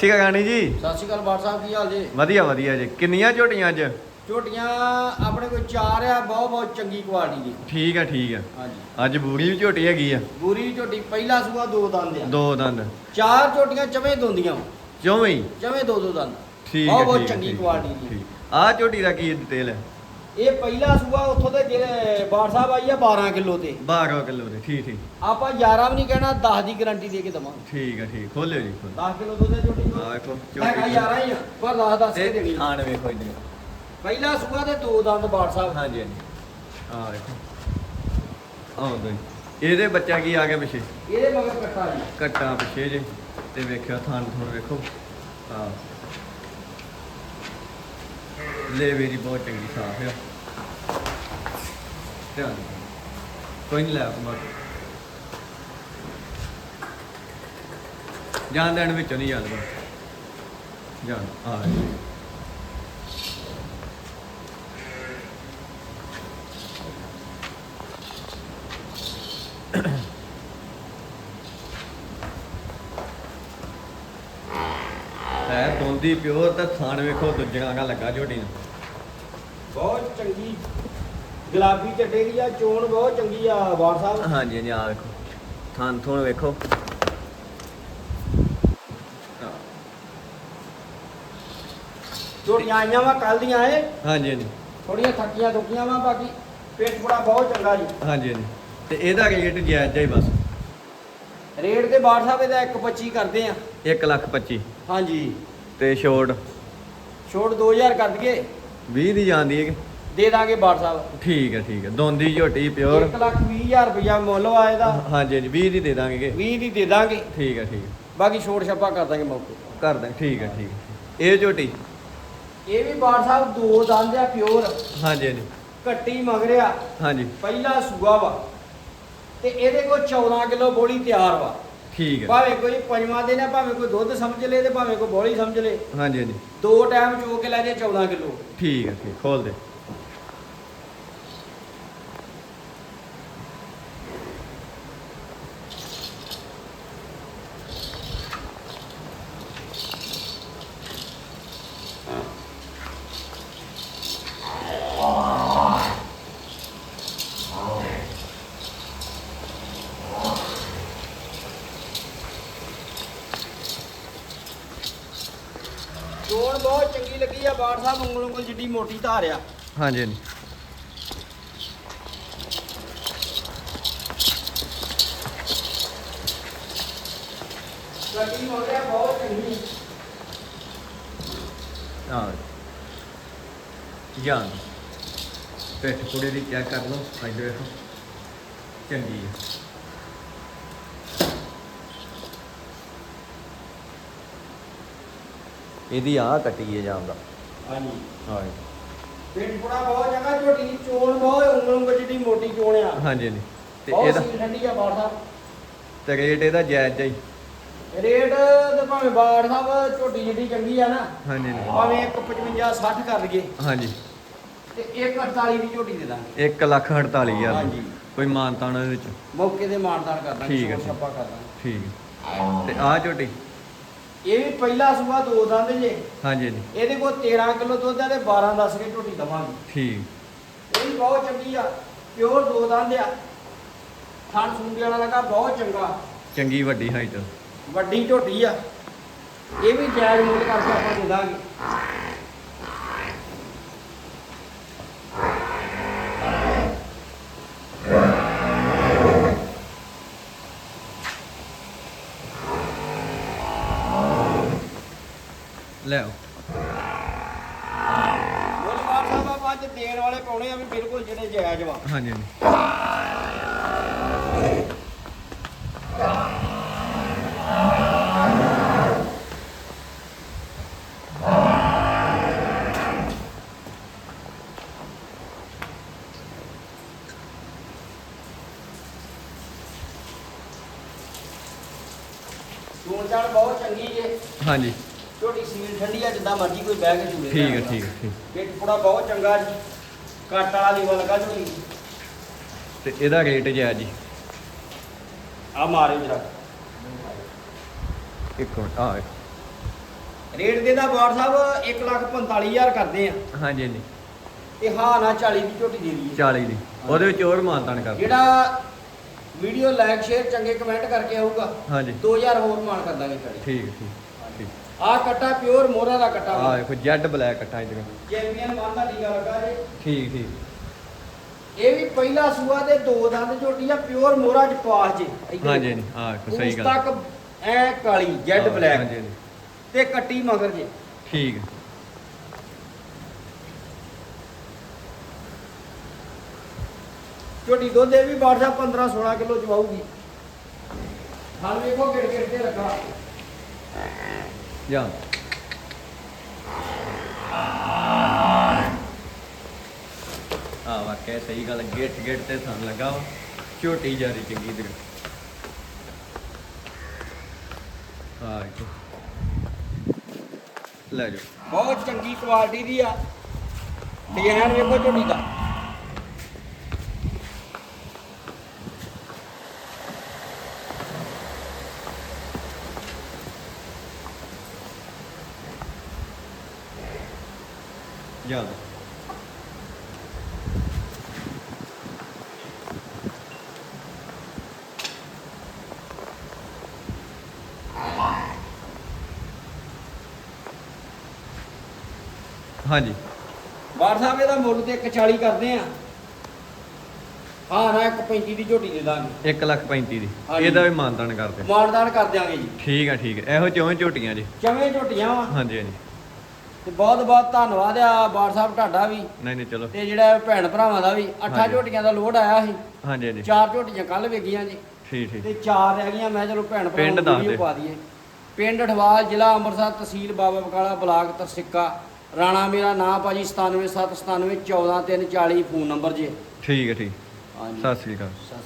ਠੀਕ ਹੈ ਗਾਣੀ ਜੀ? ਸਤਿ ਸ਼੍ਰੀ ਅਕਾਲ ਬਾਟ ਸਾਹਿਬ ਕੀ ਹਾਲ ਜੀ? ਵਧੀਆ ਵਧੀਆ ਜੀ। ਕਿੰਨੀਆਂ ਝੋਟੀਆਂ ਅੱਜ? ਝੋਟੀਆਂ ਆਪਣੇ ਕੋਲ ਚਾਰ ਆ ਬਹੁਤ ਬਹੁਤ ਚੰਗੀ ਕੁਆਲਿਟੀ ਦੀ ਠੀਕ ਹੈ ਠੀਕ ਹੈ ਹਾਂਜੀ। ਅੱਜ ਬੂਰੀ ਵੀ ਝੋਟੀ ਹੈਗੀ ਆ? ਬੂਰੀ ਝੋਟੀ ਪਹਿਲਾ ਸੂਆ ਦੋ ਦੰਦ ਆ। ਦੋ ਦੰਦ। ਚਾਰ ਝੋਟੀਆਂ ਚਵੇਂ ਦੋਂਦੀਆਂ। ਚੌਵੇਂ? ਚਵੇਂ ਦੋ ਦੋ ਦੰਦ। ਠੀਕ ਹੈ ਬਹੁਤ ਚੰਗੀ ਕੁਆਲਿਟੀ ਦੀ ਆਹ ਝੋਟੀ ਦਾ ਕੀ ਡਿਟੇਲ ਹੈ? ਇਹ ਪਹਿਲਾ ਸੂਆ ਉੱਥੋਂ ਦੇ ਜਿਹੜੇ ਬਾਟ ਸਾਹਿਬ ਆਈ ਆ 12 ਕਿਲੋ ਤੇ। 12 ਕਿਲੋ ਦੇ ਠੀਕ ਠੀਕ। ਆਪਾਂ 11 ਵੀ ਨਹੀਂ ਕਹਿਣਾ 10 ਦੀ ਗਾਰੰਟੀ ਦੇ ਕੇ ਦਵਾਂਗੇ। ਠੀਕ ਹੈ ਠੀਕ ਖੋਲਿਓ ਜੀ ਖੋਲ 10 ਕਿਲੋ ਦੁੱਧ ਦੀ ਝੋਟੀ ਆ ਵੇਖੋ ਹੈਗਾ 11 ਹੀ ਆ ਪਰ 10 ਦੱਸ ਕੇ ਦੇਣੀ ਆ। ਖਾਣ ਵੇਖੋ ਜੀ ਪਹਿਲਾ ਸੂਆ ਤੇ ਦੋ ਦੰਦ ਬਾਟ ਸਾਹਿਬ। ਹਾਂਜੀ ਹਾਂਜੀ। ਆ ਵੇਖੋ ਆਹ ਦੋ ਇਹਦੇ ਬੱਚਾ ਕੀ ਆ ਗਿਆ ਪਿੱਛੇ? ਇਹਦੇ ਮਗਰ ਕੱਟਾ ਜੀ। ਕੱਟਾ ਪਿੱਛੇ ਜੇ ਤੇ ਵੇਖਿਓ ਥਾਂ ਥੋੜ ਵੇਖੋ। ਆ ਲੈ ਮੇਰੀ ਬਹੁਤ ਚੰਗੀ ਸਾਫ਼ ਆ। ਧਿਆਨ ਕੋਈ ਨਹੀਂ ਲੈ ਕੁਮਾਰ ਜਾਣ ਦੇਣ ਵਿੱਚੋਂ ਨਹੀਂ ਜਾਂਦਾ ਜਾਣ, ਆ ਜੀ। ਹੈ ਦੋਂਦੀ ਪਿਓਰ ਤਾਂ ਥਾਣ ਵੇਖੋ, ਦੂਜੀਆਂ ਕਾ ਲੱਗਾ ਝੋਟੀ ਨੂੰ ਬਹੁਤ ਚੰਗੀ। ਗੁਲਾਬੀ ਚੱਡੇ ਦੀ ਆ ਚੋਣ ਬਹੁਤ ਚੰਗੀ ਆ ਬਾਟ ਸਾਹਿਬ। ਹਾਂਜੀ ਹਾਂਜੀ ਆ ਵੇਖੋ। ਥਾਂ ਥੋਣ ਵੇਖੋ। ਝੋਟੀਆਂ ਆਈਆਂ ਵਾ ਕੱਲ ਦੀਆਂ ਏ। ਹਾਂਜੀ ਹਾਂਜੀ। ਥੋੜੀਆਂ ਥੱਕੀਆਂ ਦੁੱਕੀਆਂ ਵਾ ਬਾਕੀ ਪੇਟ ਬੜਾ ਬਹੁਤ ਚੰਗਾ ਜੀ। ਹਾਂਜੀ ਹਾਂਜੀ। ਤੇ ਇਹਦਾ ਰੇਟ ਜਾਇਜ਼ ਜਾਈ ਬਸ। ਰੇਟ ਦੇ ਬਾਟ ਸਾਹਿਬ ਇਹਦਾ 1.25 ਕਰਦੇ ਆ। 1 ਲੱਖ 25 ਹਾਂਜੀ। ਤੇ ਛੋੜ? ਛੋਟ 2000 ਕਰ ਦਈਏ। 20 ਦੀ ਜਾਂਦੀ ਹੈ ਕਿ? ਦੇ ਦਾਂਗੇ ਸਾਹਿਬ। ਠੀਕ ਹੈ ਠੀਕ ਹੈ। ਦੋਂਦੀ ਝੋਟੀ ਪਿਓਰ। 1 ਲੱਖ 20000 ਰੁਪਇਆ ਮੁੱਲ ਵਾ ਇਹਦਾ। ਹਾਂਜੀ ਹਾਂਜੀ 20 ਦੀ ਦੇ ਦਾਂਗੇ ਕਿ? 20 ਦੀ ਦੇ ਦਾਂਗੇ। ਠੀਕ ਹੈ ਠੀਕ ਹੈ। ਬਾਕੀ ਛੋਟ ਛੱਪਾ ਕਰ ਦਾਂਗੇ ਮੌਕੇ ਕਰ ਦਾਂ ਠੀਕ ਹੈ ਠੀਕ ਹੈ। ਇਹ ਝੋਟੀ? ਇਹ ਵੀ ਸਾਹਿਬ ਦੋ ਦੰਦ ਆ ਪਿਓਰ। ਹਾਂਜੀ ਹਾਂਜੀ। ਕੱਟੀ ਮਗਰਿਆ ਹਾਂਜੀ। ਪਹਿਲਾ ਸੂਆ ਵਾ। ਤੇ ਇਹਦੇ ਕੋਲ 14 ਕਿਲੋ ਬੋਲੀ ਤਿਆਰ ਵਾ। ਠੀਕ ਹੈ। ਭਾਵੇਂ ਕੋਈ ਪੰਜਵਾਂ ਦਿਨ ਆ ਭਾਵੇਂ ਕੋਈ ਦੁੱਧ ਸਮਝ ਲੇ ਤੇ ਭਾਵੇਂ ਕੋਈ ਬੋਲੀ ਸਮਝ ਲੇ। ਹਾਂਜੀ ਹਾਂਜੀ। ਦੋ ਟਾਈਮ ਚੋ ਕੇ ਲੈ ਜੇ 14 ਕਿਲੋ। ਠੀਕ ਹੈ ਠੀਕ ਖੋਲ ਦੇ। ਚੋਣ ਬਹੁਤ ਚੰਗੀ ਲੱਗੀ ਆ ਬਾੜ ਸਾਹਿਬ ਉਂਗਲ ਉਂਗਲ ਜਿੱਡੀ ਮੋਟੀ ਧਾਰ ਆ ਹਾਂਜੀ ਹਾਂਜੀ। ਗੱਡੀ ਮਗਰਿਆ ਬਹੁਤ ਚੰਗੀ। ਆ ਜਾਨ ਪੇਟ ਕੁੜੇ ਦੀ ਚੈੱਕ ਕਰ ਲਓ ਇੱਧਰ ਵੇਖੋ ਚੰਗੀ ਹੈ ਇਹਦੀ ਆ ਕੱਟੀ ਹੈ ਜਾਂਦਾ ਹਾਂਜੀ। ਹਾਂ। ਪੇਟ ਪੁੜਾ ਬਹੁਤ ਚੰਗਾ ਝੋਟੀ ਦੀ ਚੋਣ ਬਹੁਤ ਉਂਗਲ ਉਂਗਲ ਜਿੱਡੀ ਮੋਟੀ ਚੋਣ ਆ। ਹਾਂਜੀ ਹਾਂਜੀ। ਤੇ ਬਹੁਤ ਇਹਦਾ ਸੀਲ ਠੰਡੀ ਆ ਬਾੜ ਸਾਹਿਬ। ਤੇ ਰੇਟ ਇਹਦਾ ਜਾਇਜ਼ ਜਾਈ ਰੇਟ ਤੇ ਭਾਵੇਂ ਬਾੜ ਸਾਹਿਬ ਝੋਟੀ ਜਿੱਡੀ ਚੰਗੀ ਆ ਨਾ ਹਾਂਜੀ ਹਾਂਜੀ। ਭਾਵੇਂ 155 60 ਕਰ ਲਈਏ। ਹਾਂਜੀ। ਤੇ 148 ਦੀ ਝੋਟੀ ਦੇ ਦਾਂਗੇ। 1 ਲੱਖ 48 ਹਜ਼ਾਰ ਹਾਂਜੀ। ਕੋਈ ਮਾਨਤਾਨ ਉਹਦੇ ਵਿੱਚ? ਮੌਕੇ ਤੇ ਮਾਨਦਾਨ ਕਰ ਦਾਂਗੇ ਠੀਕ ਹੈ, ਛੱਪਾ ਕਰ ਦਾਂਗੇ। ਠੀਕ। ਤੇ ਆ ਝੋਟੀ? ਇਹ ਵੀ ਪਹਿਲਾ ਸੂਆ ਦੋ ਦੰਦ ਜੇ। ਹਾਂਜੀ ਹਾਂਜੀ। ਇਹਦੇ ਕੋਲ 13 ਕਿਲੋ ਦੁੱਧ ਆ ਤੇ 12 ਦੱਸ ਕੇ ਝੋਟੀ ਦਵਾਂਗੇ। ਠੀਕ। ਇਹ ਵੀ ਬਹੁਤ ਚੰਗੀ ਆ ਪਿਓਰ ਦੋ ਦੰਦ ਆ। ਥਣ ਸੁੰਡੀ ਵਾਲਾ ਲਗਾ ਬਹੁਤ ਚੰਗਾ। ਚੰਗੀ ਵੱਡੀ ਹਾਈਟ ਵੱਡੀ ਝੋਟੀ ਆ। ਇਹ ਵੀ ਜਾਇਜ਼ ਮੁੱਲ ਕਰਕੇ ਆਪਾਂ ਦੇ ਦਾਂਗੇ। ਲੈ ਆਓ। ਮਾਰ ਸਾਹਿਬ ਆਪਾਂ ਅੱਜ ਦੇਣ ਵਾਲੇ ਪਾਉਣੇ ਆ ਵੀ ਬਿਲਕੁਲ ਜਿਹੜੇ ਜਾਇਜ਼ ਵਾ। ਹਾਂਜੀ ਹਾਂਜੀ। ਚੋਣ ਚਾਣ ਬਹੁਤ ਚੰਗੀ ਜੇ। ਹਾਂਜੀ। ਝੋਟੀ ਸੀਲ ਠੰਡੀ ਆ ਜਿੱਦਾਂ ਮਰਜ਼ੀ ਕੋਈ ਬਹਿ ਕੇ ਝੂਲੇ ਠੀਕ ਹੈ ਠੀਕ ਹੈ ਠੀਕ ਪੇਟ ਪੂੜਾ ਬਹੁਤ ਚੰਗਾ ਜੀ। ਕੱਟ ਵਾਲਾ ਲੀਵਾ ਲੱਗਾ ਤੇ ਇਹਦਾ ਰੇਟ ਜਾਇਜ਼ ਜੀ। ਆ ਮਾਰੇ ਜਰਾ। ਇੱਕ ਮਿੰਟ ਆ। ਰੇਟ ਦੇ ਦਾ ਬਾੜ ਸਾਹਿਬ 145000 ਕਰਦੇ ਆ। ਹਾਂਜੀ ਹਾਂਜੀ। ਤੇ ਹਾਂ ਨਾ 40 ਦੀ ਝੋਟੀ ਦੇ ਦਈਏ। 40 ਦੀ। ਉਹਦੇ ਵਿੱਚ ਹੋਰ ਮਾਨਤਾਨ ਕਰ ਜਿਹੜਾ ਵੀਡੀਓ ਲਾਈਕ ਸ਼ੇਅਰ ਚੰਗੇ ਕਮੈਂਟ ਕਰਕੇ ਆਊਗਾ ਹਾਂਜੀ। 2000 ਹੋਰ ਮਾਨ ਕਰ ਦਾਂਗੇ ਠੀਕ ਠੀਕ ਆ ਕੱਟਾ ਪਿਓਰ ਮੋਹਰਾ ਦਾ ਕੱਟਾ ਆ ਦੇਖੋ ਜੈਡ ਬਲੈਕ ਕੱਟਾ ਇਹਦੇ ਚੈਂਪੀਅਨ ਮਾਨ ਦਾ ਟੀਕਾ ਲੱਗਾ ਜੇ ਠੀਕ ਠੀਕ। ਇਹ ਵੀ ਪਹਿਲਾ ਸੂਆ ਦੇ ਦੋ ਦੰਦ ਝੋਟੀ ਆ ਪਿਓਰ ਮੋਹਰਾ ਚ ਪਾਸ ਜੇ। ਇੱਧਰ ਹਾਂਜੀ ਹਾਂਜੀ। ਆ ਦੇਖੋ ਸਹੀ ਉਸ ਗੱਲ। ਤੱਕ ਐ ਕਾਲੀ ਜੈਡ ਹਾਂ, ਬਲੈਕ। ਹਾਂਜੀ ਹਾਂਜੀ। ਤੇ ਕੱਟੀ ਮਗਰ ਜੇ। ਠੀਕ। ਹੈ। ਝੋਟੀ ਦੁੱਧ ਇਹ ਵੀ ਬਾੜ ਸਾਹਿਬ 15 16 ਕਿਲੋ ਚਵਾਊਗੀ ਹਾਲ ਵੇਖੋ ਗਿੜ ਗਿੜ ਕੇ ਲੱਗਾ। ਜਾ ਆ ਵਾਕਿਆ ਸਹੀ ਗੱਲ ਗਿੱਟ ਗਿੱਟ ਤੇ ਸਾਨੂੰ ਲੱਗਾ ਵਾ। ਝੋਟੀ ਜਾਰੀ ਚੰਗੀ ਤੇ ਆ ਲੈ ਜਾਓ। ਬਹੁਤ ਚੰਗੀ ਕੁਆਲਿਟੀ ਦੀ ਆ। ਡਿਜ਼ਾਈਨ ਵੇਖੋ ਝੋਟੀ ਦਾ। ਜਾ ਹਾਂਜੀ ਬਾੜ ਸਾਹਿਬ ਇਹਦਾ ਮੁੱਲ ਤੇ 140 ਕਰਦੇ ਆ। ਹਾਂ ਨਾ 135 ਦੀ ਝੋਟੀ ਦੇ ਦਾਂਗੇ। 1 ਲੱਖ 35 ਦੀ। ਹਾਂਜੀ। ਇਹਦਾ ਵੀ ਮਾਨਦਾਨ ਕਰਦੇ। ਮਾਨਦਾਨ ਕਰ ਦਿਆਂਗੇ ਜੀ। ਠੀਕ ਆ ਠੀਕ ਹੈ ਇਹੋ ਚੋਂ ਝੋਟੀਆਂ ਜੀ। ਚਵੇਂ ਝੋਟੀਆਂ ਵਾ। ਹਾਂਜੀ ਹਾਂਜੀ। ਤੇ ਬਹੁਤ ਬਹੁਤ ਧੰਨਵਾਦ ਆ ਬਾੜ ਸਾਹਿਬ ਤੁਹਾਡਾ ਵੀ। ਨਹੀਂ ਨਹੀਂ ਚਲੋ। ਤੇ ਜਿਹੜਾ ਭੈਣ ਭਰਾਵਾਂ ਦਾ ਵੀ। ਅੱਠਾਂ ਹਾਂਜੀ। ਝੋਟੀਆਂ ਦਾ ਲੋਡ ਆਇਆ ਸੀ। ਹਾਂਜੀ ਹਾਂਜੀ। ਚਾਰ ਝੋਟੀਆਂ ਕੱਲ ਵੇਗੀਆਂ ਜੀ। ਠੀਕ ਠੀਕ। ਤੇ ਚਾਰ ਰਹਿ ਗਈਆਂ ਮੈਂ ਚਲੋ ਭੈਣ ਭਰਾਵਾਂ ਪਿੰਡ ਨੂੰ ਦੱਸ ਵੀਡੀਓ। ਪਾ ਦਈਏ। ਪਿੰਡ ਠਵਾਲ ਜ਼ਿਲ੍ਹਾ ਅੰਮ੍ਰਿਤਸਰ ਤਹਿਸੀਲ ਬਾਬਾ ਬਕਾਲਾ ਬਲਾਕ ਤਰਸਿੱਕਾ। ਰਾਣਾ ਮੇਰਾ ਨਾਮ ਭਾਜੀ 97797 14340 ਫੋਨ ਨੰਬਰ ਜੀ। ਠੀਕ ਹੈ ਠੀਕ। ਹਾਂਜੀ। ਸਤਿ ਸ੍ਰੀ ਅਕਾਲ। ਸਤਿ ਸ਼੍ਰੀ